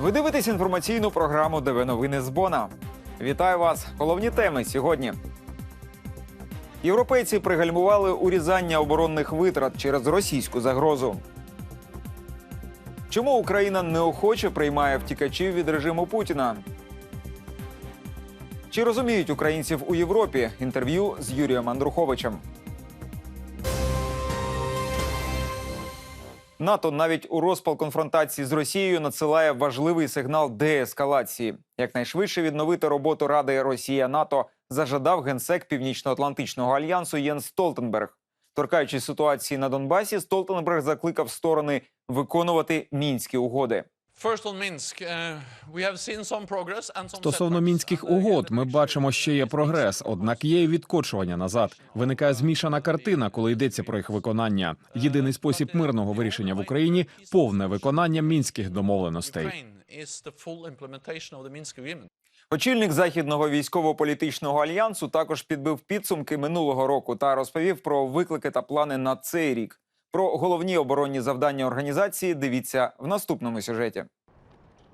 Ви дивитесь інформаційну програму ДВ Новини з Бона. Вітаю вас! Головні теми сьогодні. Європейці пригальмували урізання оборонних витрат через російську загрозу. Чому Україна неохоче приймає втікачів від режиму Путіна? Чи розуміють українців у Європі? Інтерв'ю з Юрієм Андруховичем. НАТО навіть у розпал конфронтації з Росією надсилає важливий сигнал деескалації. Якнайшвидше відновити роботу Ради Росія НАТО зажадав генсек Північно-Атлантичного альянсу Єнс Столтенберг. Торкаючись ситуації на Донбасі, Столтенберг закликав сторони виконувати мінські угоди. First on Minsk, uh, we have seen some progress and some Стосовно мінських uh, угод, ми бачимо, що є uh, прогрес, однак є і відкочування назад. Виникає змішана картина, коли йдеться про їх виконання. Єдиний спосіб мирного вирішення в Україні повне виконання мінських домовленостей. Очільник західного військово-політичного альянсу також підбив підсумки минулого року та розповів про виклики та плани на цей рік. Про головні оборонні завдання організації дивіться в наступному сюжеті.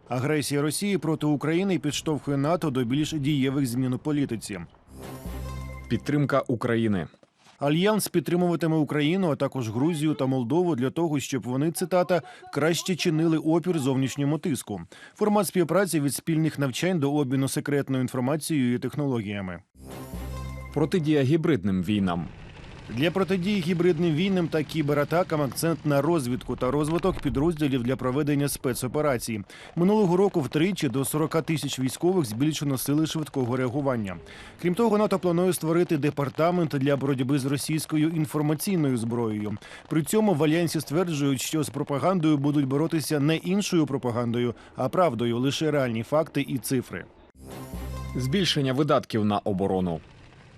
Агресія Росії проти України підштовхує НАТО до більш дієвих змін у політиці. Підтримка України. Альянс підтримуватиме Україну, а також Грузію та Молдову для того, щоб вони цитата краще чинили опір зовнішньому тиску. Формат співпраці від спільних навчань до обміну секретною інформацією і технологіями. Протидія гібридним війнам. Для протидії гібридним війнам та кібератакам акцент на розвідку та розвиток підрозділів для проведення спецоперацій. Минулого року втричі до 40 тисяч військових збільшено сили швидкого реагування. Крім того, НАТО планує створити департамент для боротьби з російською інформаційною зброєю. При цьому в альянсі стверджують, що з пропагандою будуть боротися не іншою пропагандою, а правдою, лише реальні факти і цифри. Збільшення видатків на оборону.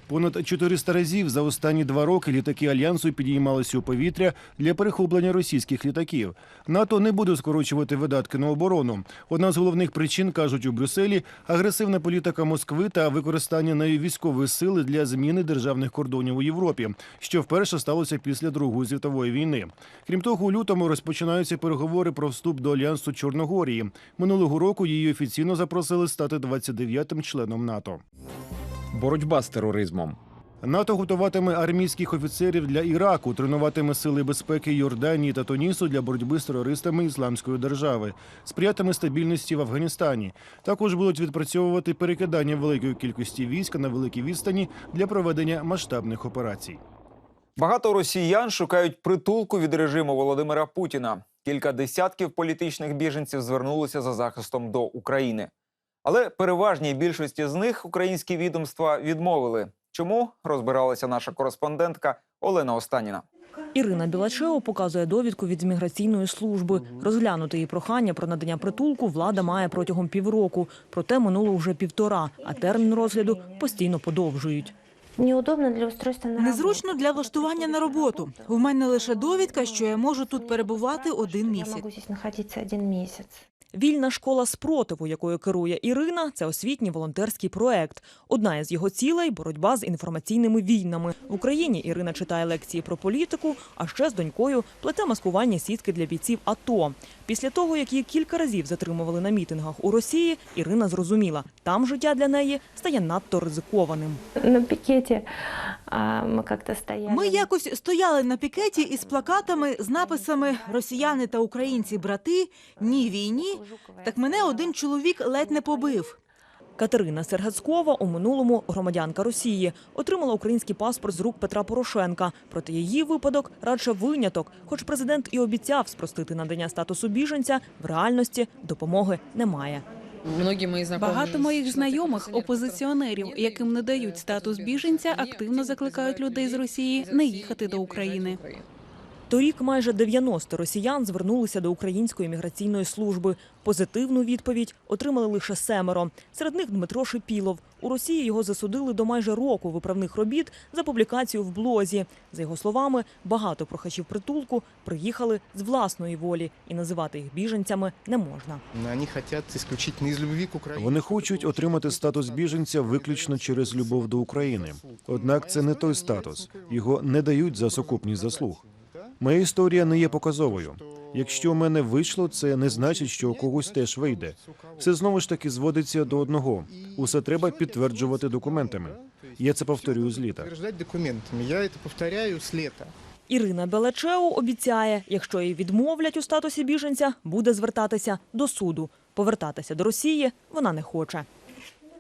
Понад 400 разів за останні два роки літаки альянсу підіймалися у повітря для перехоплення російських літаків. НАТО не буде скорочувати видатки на оборону. Одна з головних причин кажуть у Брюсселі агресивна політика Москви та використання нею військової сили для зміни державних кордонів у Європі, що вперше сталося після Другої світової війни. Крім того, у лютому розпочинаються переговори про вступ до альянсу Чорногорії. Минулого року її офіційно запросили стати 29-м членом НАТО. Боротьба з тероризмом. НАТО готуватиме армійських офіцерів для Іраку, тренуватиме сили безпеки Йорданії та Тунісу для боротьби з терористами Ісламської держави, сприятиме стабільності в Афганістані. Також будуть відпрацьовувати перекидання великої кількості військ на великій відстані для проведення масштабних операцій. Багато росіян шукають притулку від режиму Володимира Путіна. Кілька десятків політичних біженців звернулися за захистом до України. Але переважній більшості з них українські відомства відмовили. Чому розбиралася наша кореспондентка Олена Останіна. Ірина Білачео показує довідку від міграційної служби. Розглянути її прохання про надання притулку влада має протягом півроку. Проте минуло вже півтора, а термін розгляду постійно подовжують. Неудобно для устройства на Незручно для влаштування на роботу. У мене лише довідка, що я можу тут перебувати один місяць. один месяц. Вільна школа спротиву, якою керує Ірина, це освітній волонтерський проект. Одна із його цілей боротьба з інформаційними війнами. В Україні Ірина читає лекції про політику, а ще з донькою плете маскування сітки для бійців АТО. Після того, як її кілька разів затримували на мітингах у Росії, Ірина зрозуміла, там життя для неї стає надто ризикованим. На пикете мы как-то стояли. Ми якось стояли на пікеті із плакатами з написами Росіяни та українці брати, ні війні. Так мене один чоловік ледь не побив. Катерина Сергацькова у минулому громадянка Росії отримала український паспорт з рук Петра Порошенка. Проте її випадок радше виняток. Хоч президент і обіцяв спростити надання статусу біженця, в реальності допомоги немає. Багато моїх знайомих, опозиціонерів, яким не дають статус біженця, активно закликають людей з Росії не їхати до України. Торік майже 90 росіян звернулися до української міграційної служби. Позитивну відповідь отримали лише семеро. Серед них Дмитро Шипілов. У Росії його засудили до майже року виправних робіт за публікацію в блозі. За його словами, багато прохачів притулку приїхали з власної волі, і називати їх біженцями не можна. Вони хочуть отримати статус біженця виключно через любов до України. Однак це не той статус. Його не дають за сукупність заслуг. Моя історія не є показовою. Якщо у мене вийшло, це не значить, що у когось теж вийде. Все знову ж таки зводиться до одного. Усе треба підтверджувати документами. Я це повторюю з літа. Документами. Я это повторяю с лета. Ірина Белечеу обіцяє, якщо їй відмовлять у статусі біженця, буде звертатися до суду. Повертатися до Росії вона не хоче.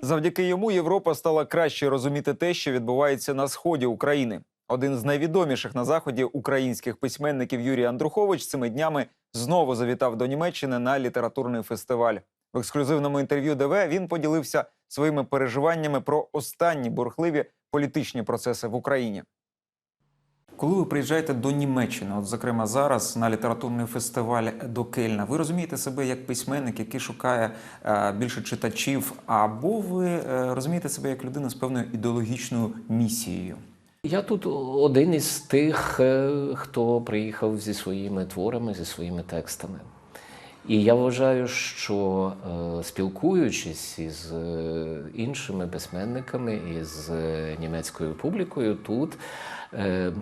Завдяки йому Європа стала краще розуміти те, що відбувається на сході України. Один з найвідоміших на заході українських письменників Юрій Андрухович цими днями знову завітав до Німеччини на літературний фестиваль. В ексклюзивному інтерв'ю ДВ він поділився своїми переживаннями про останні бурхливі політичні процеси в Україні. Коли ви приїжджаєте до Німеччини, от зокрема зараз на літературний фестиваль до Кельна, ви розумієте себе як письменник, який шукає е, більше читачів, або ви е, розумієте себе як людина з певною ідеологічною місією? Я тут один із тих, е, хто приїхав зі своїми творами, зі своїми текстами. І я вважаю, що е, спілкуючись із е, іншими письменниками, із німецькою публікою, тут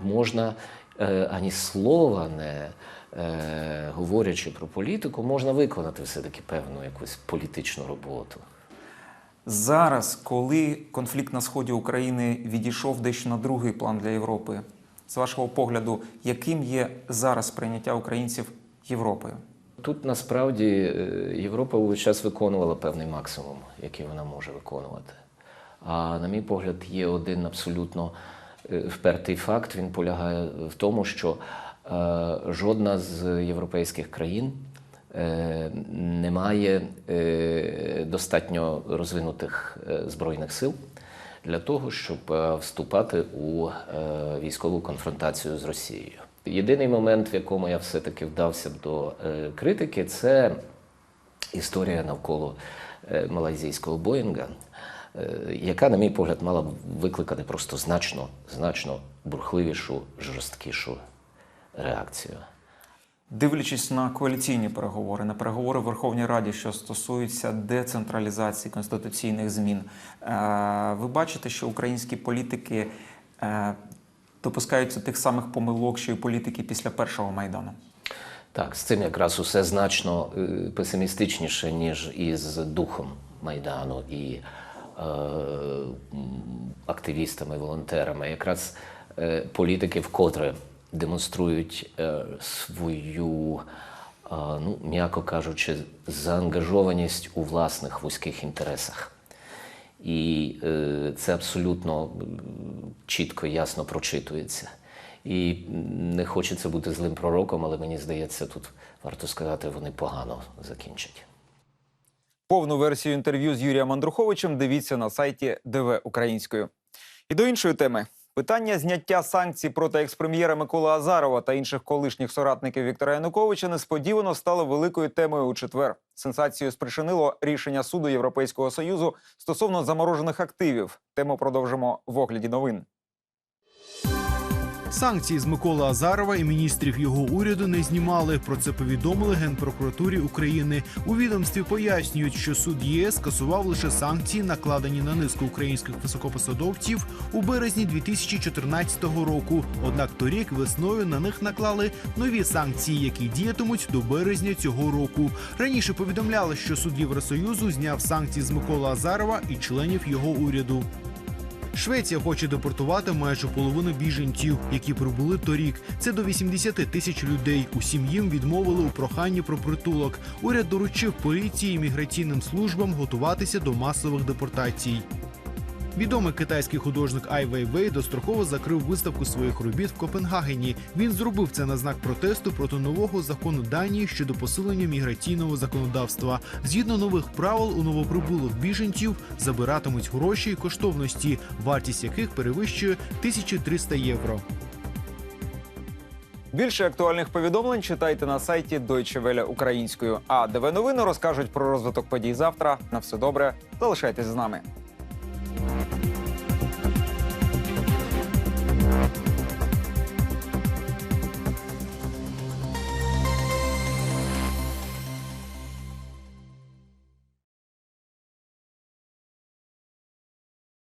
можна ані слова не говорячи про політику, можна виконати все-таки певну якусь політичну роботу. Зараз, коли конфлікт на сході України відійшов дещо на другий план для Європи, з вашого погляду, яким є зараз сприйняття українців Європою? Тут насправді е, Європа увесь час виконувала певний максимум, який вона може виконувати. А на мій погляд, є один абсолютно е, впертий факт. Він полягає в тому, що е, жодна з європейських країн е, не має е, достатньо розвинутих е, збройних сил для того, щоб вступати у військову конфронтацію з Росією. Єдиний момент, в якому я все-таки вдався до критики, це історія навколо малайзійського Боїнга, яка, на мій погляд, мала б викликати просто значно, значно бурхливішу, жорсткішу реакцію. Дивлячись на коаліційні переговори, на переговори в Верховній Раді, що стосуються децентралізації конституційних змін, е, ви бачите, що українські політики е, допускаються тих самих помилок, що й політики після першого майдану? Так, з цим якраз усе значно е, песимістичніше, ніж із духом Майдану і е, активістами, волонтерами. Якраз е, політики вкотре демонструють е, свою, е, ну, м'яко кажучи, заангажованість у власних вузьких інтересах. І е, це абсолютно чітко, ясно прочитується. І не хочеться бути злим пророком, але мені здається, тут варто сказати, вони погано закінчать. Повну версію інтерв'ю з Юрієм Андруховичем дивіться на сайті ДВ Українською. І до іншої теми. Питання зняття санкцій проти експрем'єра Миколи Азарова та інших колишніх соратників Віктора Януковича несподівано стало великою темою у четвер. Сенсацію спричинило рішення суду Європейського союзу стосовно заморожених активів. Тему продовжимо в огляді новин. Санкції з Миколи Азарова і міністрів його уряду не знімали. Про це повідомили Генпрокуратурі України. У відомстві пояснюють, що суд ЄС скасував лише санкції, накладені на низку українських високопосадовців у березні 2014 року. Однак торік весною на них наклали нові санкції, які діятимуть до березня цього року. Раніше повідомляли, що суд Євросоюзу зняв санкції з Миколи Азарова і членів його уряду. Швеція хоче депортувати майже половину біженців, які прибули торік. Це до 80 тисяч людей. Усім їм відмовили у проханні про притулок. Уряд доручив поліції і міграційним службам готуватися до масових депортацій. Відомий китайський художник Ай Вейвей достроково закрив виставку своїх робіт в Копенгагені. Він зробив це на знак протесту проти нового закону Данії щодо посилення міграційного законодавства. Згідно нових правил, у новоприбулих біженців забиратимуть гроші і коштовності, вартість яких перевищує 1300 євро. Більше актуальних повідомлень читайте на сайті Deutsche Welle українською. А ДВ новини розкажуть про розвиток подій завтра. На все добре. Залишайтесь з нами.